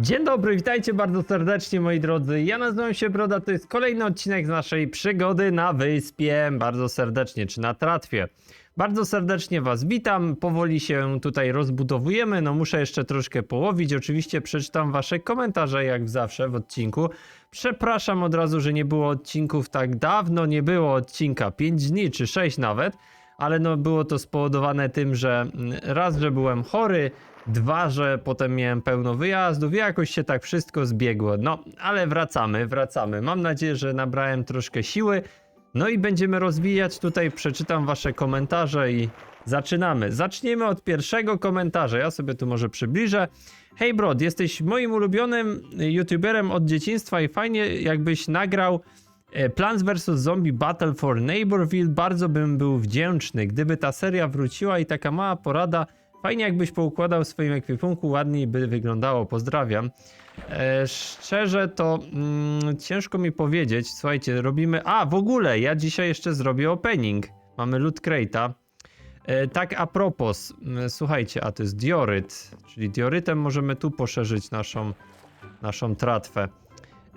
Dzień dobry, witajcie bardzo serdecznie moi drodzy. Ja nazywam się Broda, to jest kolejny odcinek z naszej przygody na wyspie. Bardzo serdecznie, czy na tratwie. Bardzo serdecznie was witam. Powoli się tutaj rozbudowujemy. No muszę jeszcze troszkę połowić. Oczywiście przeczytam wasze komentarze jak zawsze w odcinku. Przepraszam od razu, że nie było odcinków tak dawno. Nie było odcinka 5 dni czy 6 nawet. Ale no było to spowodowane tym, że mm, raz, że byłem chory, Dwa, że potem miałem pełno wyjazdów i jakoś się tak wszystko zbiegło. No, ale wracamy, wracamy. Mam nadzieję, że nabrałem troszkę siły. No i będziemy rozwijać tutaj, przeczytam wasze komentarze i zaczynamy. Zaczniemy od pierwszego komentarza. Ja sobie tu może przybliżę. Hej Brod, jesteś moim ulubionym youtuberem od dzieciństwa i fajnie jakbyś nagrał e, Plants vs. Zombie Battle for Neighborville. Bardzo bym był wdzięczny, gdyby ta seria wróciła i taka mała porada Fajnie jakbyś poukładał w swoim ekwipunku, ładniej by wyglądało. Pozdrawiam. E, szczerze to mm, ciężko mi powiedzieć. Słuchajcie, robimy... A, w ogóle, ja dzisiaj jeszcze zrobię opening. Mamy loot crate'a. E, tak a propos, m, słuchajcie, a to jest dioryt, czyli diorytem możemy tu poszerzyć naszą, naszą tratwę.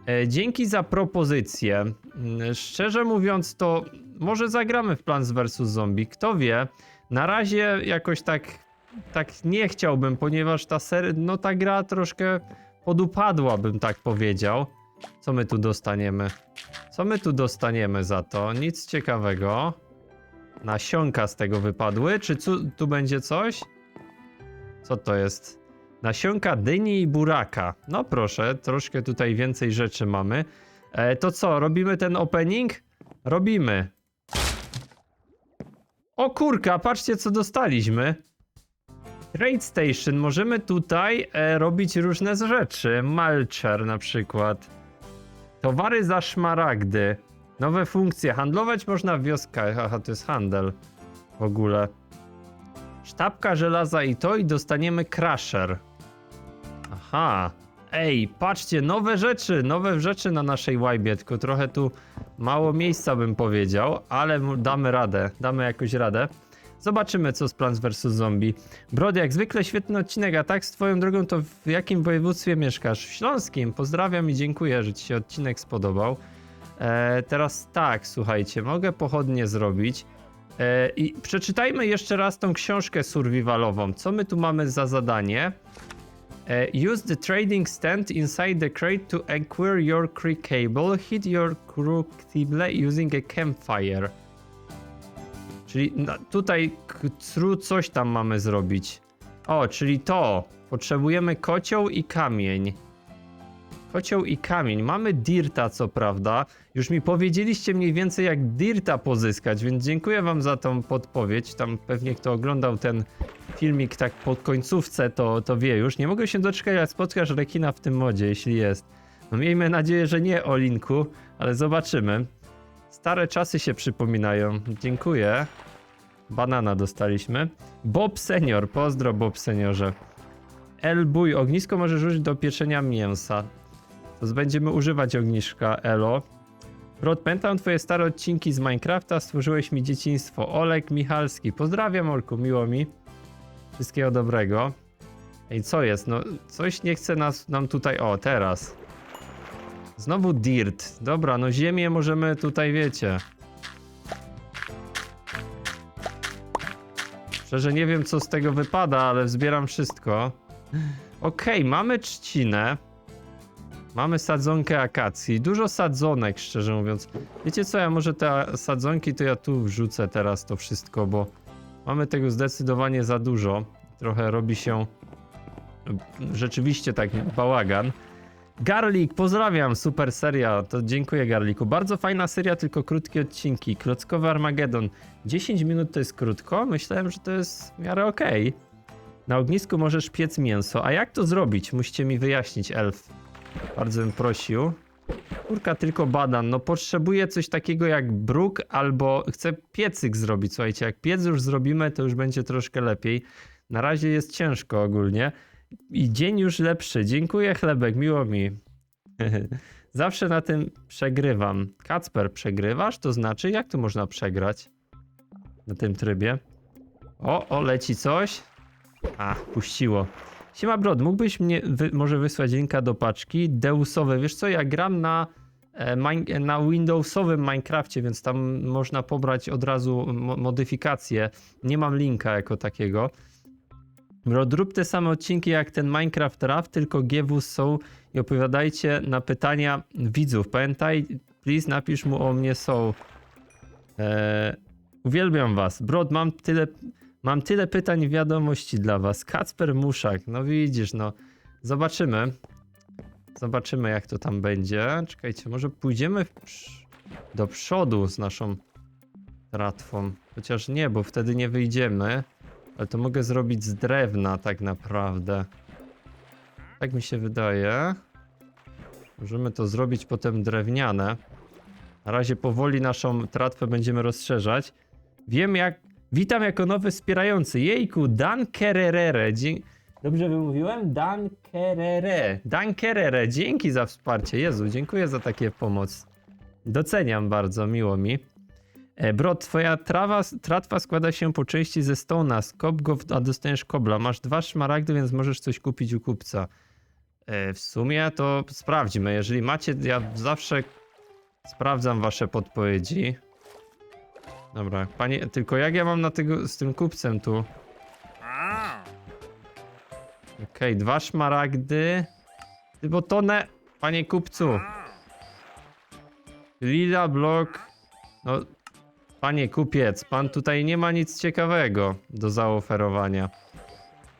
E, dzięki za propozycję. Mm, Szczerze mówiąc, to może zagramy w Plants vs. Zombie. Kto wie? Na razie jakoś tak tak nie chciałbym, ponieważ ta ser, no ta gra troszkę podupadła, bym tak powiedział. Co my tu dostaniemy? Co my tu dostaniemy za to? Nic ciekawego. Nasionka z tego wypadły. Czy tu, będzie coś? Co to jest? Nasionka dyni i buraka. No proszę, troszkę tutaj więcej rzeczy mamy. E, to co, robimy ten opening? Robimy. O kurka, patrzcie co dostaliśmy. Trade Station. Możemy tutaj e, robić różne rzeczy. Malcher na przykład. Towary za szmaragdy. Nowe funkcje. Handlować można w wioskach. Aha, to jest handel. W ogóle. Sztabka żelaza i to i dostaniemy Crusher. Aha. Ej, patrzcie, nowe rzeczy, nowe rzeczy na naszej łajbie, tylko trochę tu mało miejsca bym powiedział, ale damy radę, damy jakoś radę. Zobaczymy, co z Plants vs. Zombie. Brody, jak zwykle świetny odcinek, a tak z twoją drogą, to w jakim województwie mieszkasz? W Śląskim. Pozdrawiam i dziękuję, że ci się odcinek spodobał. E, teraz tak, słuchajcie, mogę pochodnie zrobić. E, I przeczytajmy jeszcze raz tą książkę survivalową. Co my tu mamy za zadanie? E, use the trading stand inside the crate to acquire your creek cable. Hit your crucible using a campfire. Czyli tutaj tru coś tam mamy zrobić. O, czyli to. Potrzebujemy kocioł i kamień. Kocioł i kamień. Mamy dirta, co prawda. Już mi powiedzieliście mniej więcej, jak dirta pozyskać, więc dziękuję wam za tą podpowiedź. Tam pewnie kto oglądał ten filmik tak po końcówce, to, to wie już. Nie mogę się doczekać, jak spotkasz rekina w tym modzie, jeśli jest. No miejmy nadzieję, że nie o linku, ale zobaczymy. Stare czasy się przypominają. Dziękuję. Banana dostaliśmy. Bob Senior, pozdro Bob Seniorze. El Bój, ognisko możesz użyć do pieczenia mięsa. To będziemy używać ogniska Elo. Rod, pamiętam twoje stare odcinki z Minecrafta, stworzyłeś mi dzieciństwo. Olek Michalski, pozdrawiam Olku, miło mi. Wszystkiego dobrego. Ej, co jest? No, coś nie chce nas, nam tutaj... O, teraz. Znowu dirt. Dobra, no ziemię możemy tutaj, wiecie. Szczerze nie wiem, co z tego wypada, ale zbieram wszystko. Okej, mamy trzcinę. Mamy sadzonkę akacji. Dużo sadzonek, szczerze mówiąc. Wiecie co, ja może te sadzonki to ja tu wrzucę teraz to wszystko, bo mamy tego zdecydowanie za dużo. Trochę robi się rzeczywiście tak bałagan. Garlik, pozdrawiam, super seria, to dziękuję Garliku. Bardzo fajna seria, tylko krótkie odcinki. Klockowy Armagedon. 10 minut to jest krótko, myślałem, że to jest w miarę okej. Na ognisku możesz piec mięso, a jak to zrobić? Musicie mi wyjaśnić, elf. Bardzo bym prosił. Kurka tylko badan, no potrzebuję coś takiego jak bruk albo chcę piecyk zrobić, słuchajcie, jak piec już zrobimy, to już będzie troszkę lepiej. Na razie jest ciężko ogólnie. I dzień już lepszy. Dziękuję, chlebek, miło mi. Zawsze na tym przegrywam. Kacper, przegrywasz? To znaczy, jak tu można przegrać? Na tym trybie. O, o, leci coś. A, puściło. Siema Brod, mógłbyś mnie wy, może wysłać linka do paczki Deusowe. Wiesz co, ja gram na, e, na Windowsowym Minecrafcie, więc tam można pobrać od razu mo- modyfikacje. Nie mam linka jako takiego. Rób te same odcinki jak ten Minecraft Raft, tylko GW są i opowiadajcie na pytania widzów. Pamiętaj, please napisz mu o mnie są. E, uwielbiam was. Brod, mam tyle Mam tyle pytań i wiadomości dla was. Kacper Muszak, no widzisz, no. Zobaczymy. Zobaczymy, jak to tam będzie. Czekajcie, może pójdziemy do przodu z naszą tratwą. Chociaż nie, bo wtedy nie wyjdziemy. Ale to mogę zrobić z drewna, tak naprawdę. Tak mi się wydaje. Możemy to zrobić potem drewniane. Na razie powoli naszą tratwę będziemy rozszerzać. Wiem jak Witam jako nowy wspierający. Jejku, Dan Kererere. Dobrze wymówiłem? Dan Kerere. Dan dzięki za wsparcie. Jezu, dziękuję za takie pomoc. Doceniam bardzo, miło mi. E, bro, twoja trawa, tratwa składa się po części ze stona. Skop go, a dostaniesz kobla. Masz dwa szmaragdy, więc możesz coś kupić u kupca. E, w sumie to sprawdźmy. Jeżeli macie, ja zawsze sprawdzam wasze podpowiedzi. Dobra, panie, tylko jak ja mam na tego, z tym kupcem tu? Okej, dwa szmaragdy. Bo tonę, panie kupcu. Lila blok. No, panie kupiec, pan tutaj nie ma nic ciekawego do zaoferowania.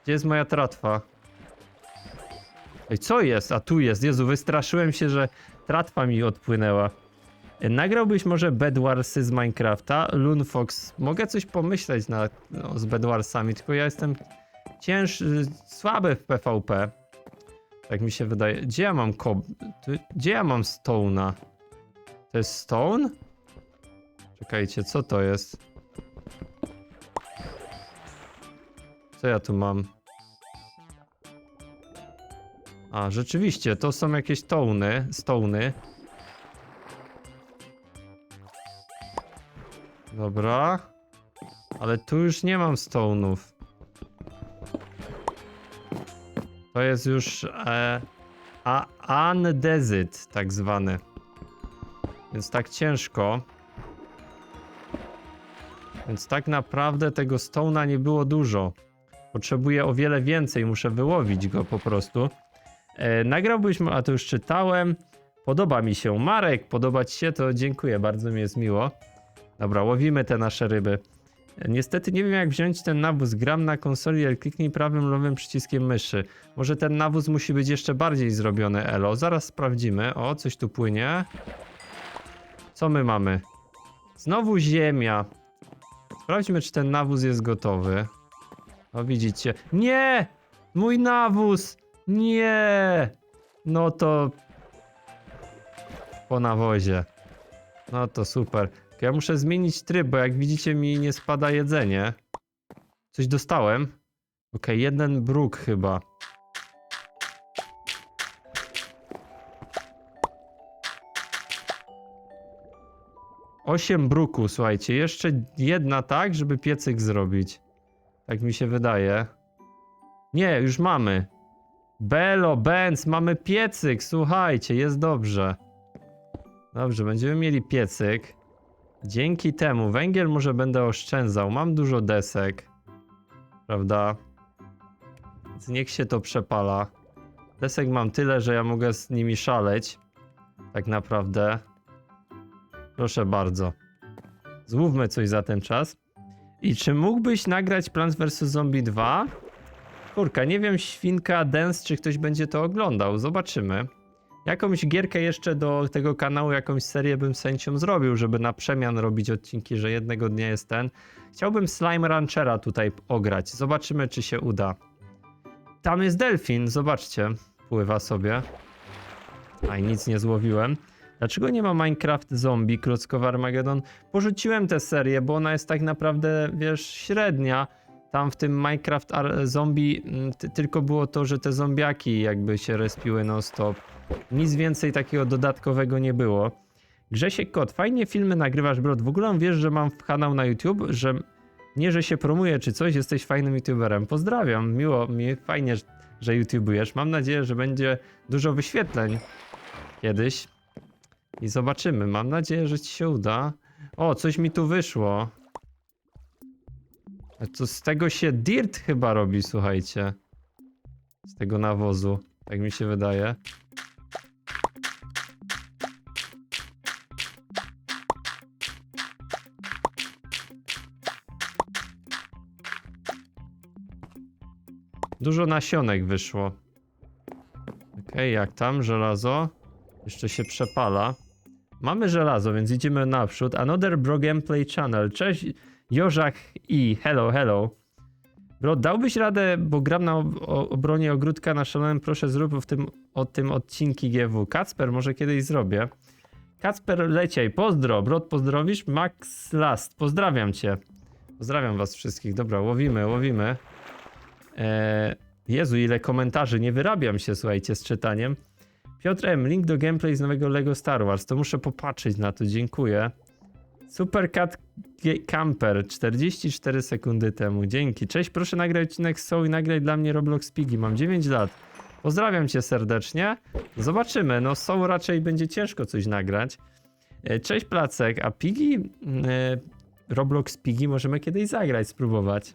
Gdzie jest moja tratwa? Ej, co jest? A tu jest. Jezu, wystraszyłem się, że tratwa mi odpłynęła. E, Nagrałbyś może Bedwarsy z Minecrafta? Lunfox, mogę coś pomyśleć na, no, z Bedwarsami, tylko ja jestem cięż, y, słaby w PvP. Tak mi się wydaje. Gdzie ja mam kob... Gdzie ja mam Stone'a? To jest Stone? Czekajcie, co to jest? Co ja tu mam? A, rzeczywiście, to są jakieś stone'y, stone'y. Dobra. Ale tu już nie mam stone'ów. To jest już e, a, undesit tak zwany. Więc tak ciężko. Więc tak naprawdę tego stone'a nie było dużo. Potrzebuję o wiele więcej, muszę wyłowić go po prostu. E, nagrałbyś, a to już czytałem. Podoba mi się. Marek, podoba ci się? To dziękuję, bardzo mi jest miło. Dobra, łowimy te nasze ryby. Niestety nie wiem jak wziąć ten nawóz. Gram na konsoli, ale kliknij prawym lewym przyciskiem myszy. Może ten nawóz musi być jeszcze bardziej zrobiony, Elo. Zaraz sprawdzimy. O, coś tu płynie. Co my mamy? Znowu ziemia. Sprawdźmy, czy ten nawóz jest gotowy. O, widzicie. Nie! Mój nawóz! Nie! No to... Po nawozie. No to super. Ja muszę zmienić tryb, bo jak widzicie mi nie spada jedzenie. Coś dostałem. Okej, jeden bruk chyba. Osiem bruku, słuchajcie. Jeszcze jedna tak, żeby piecyk zrobić. Tak mi się wydaje. Nie, już mamy. Belo, Benz, mamy piecyk, słuchajcie, jest dobrze. Dobrze, będziemy mieli piecyk. Dzięki temu węgiel może będę oszczędzał. Mam dużo desek. Prawda? Więc niech się to przepala. Desek mam tyle, że ja mogę z nimi szaleć. Tak naprawdę. Proszę bardzo. Złówmy coś za ten czas. I czy mógłbyś nagrać Plants vs. Zombie 2? Kurka, nie wiem, Świnka Dance, czy ktoś będzie to oglądał. Zobaczymy. Jakąś gierkę jeszcze do tego kanału, jakąś serię bym z zrobił, żeby na przemian robić odcinki, że jednego dnia jest ten. Chciałbym Slime Ranchera tutaj ograć. Zobaczymy, czy się uda. Tam jest delfin, zobaczcie. Pływa sobie. Aj, nic nie złowiłem. Dlaczego nie ma Minecraft Zombie, Klockowy Armageddon? Porzuciłem tę serię, bo ona jest tak naprawdę, wiesz, średnia. Tam w tym Minecraft Ar- Zombie mm, ty- tylko było to, że te zombiaki jakby się respiły non-stop. Nic więcej takiego dodatkowego nie było. Grzesiek Kot, fajnie filmy nagrywasz, brod. W ogóle wiesz, że mam kanał na YouTube, że nie, że się promuję czy coś, jesteś fajnym youtuberem. Pozdrawiam, miło mi, fajnie, że YouTubujesz. Mam nadzieję, że będzie dużo wyświetleń kiedyś. I zobaczymy. Mam nadzieję, że ci się uda. O, coś mi tu wyszło. To z tego się dirt chyba robi, słuchajcie. Z tego nawozu. Tak mi się wydaje. Dużo nasionek wyszło. Okej, jak tam? Żelazo? Jeszcze się przepala. Mamy żelazo, więc idziemy naprzód. Another Bro Gameplay Channel. Cześć, Jożak i hello, hello. Bro, dałbyś radę, bo gram na obronie ogródka na szalonym, proszę zrób w tym, o tym odcinki GW. Kacper, może kiedyś zrobię. Kacper, leciaj, pozdro. Brod, pozdrowisz? Max Last, pozdrawiam cię. Pozdrawiam was wszystkich. Dobra, łowimy, łowimy. Eee, Jezu, ile komentarzy. Nie wyrabiam się, słuchajcie, z czytaniem. Piotr M., link do gameplay z nowego LEGO Star Wars. To muszę popatrzeć na to, dziękuję. Supercat Camper 44 sekundy temu. Dzięki. Cześć, proszę nagrać odcinek z Soul i nagraj dla mnie Roblox Piggy. Mam 9 lat. Pozdrawiam cię serdecznie. Zobaczymy. No Soul raczej będzie ciężko coś nagrać. E, Cześć Placek, a Piggy? E, Roblox Piggy możemy kiedyś zagrać, spróbować.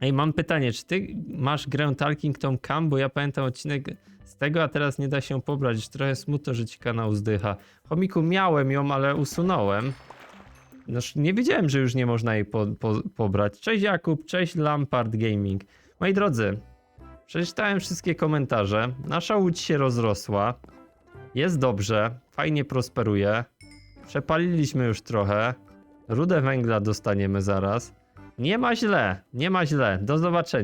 Ej, mam pytanie, czy ty masz grę Talking Tom Cam? Bo ja pamiętam odcinek z tego, a teraz nie da się pobrać. Trochę smutno, że ci kanał zdycha. Chomiku, miałem ją, ale usunąłem. Noż nie wiedziałem, że już nie można jej po, po, pobrać. Cześć Jakub, cześć Lampard Gaming. Moi drodzy, przeczytałem wszystkie komentarze. Nasza łódź się rozrosła. Jest dobrze, fajnie prosperuje. Przepaliliśmy już trochę. Rudę węgla dostaniemy zaraz. Nie ma źle, nie ma źle. Do zobaczenia.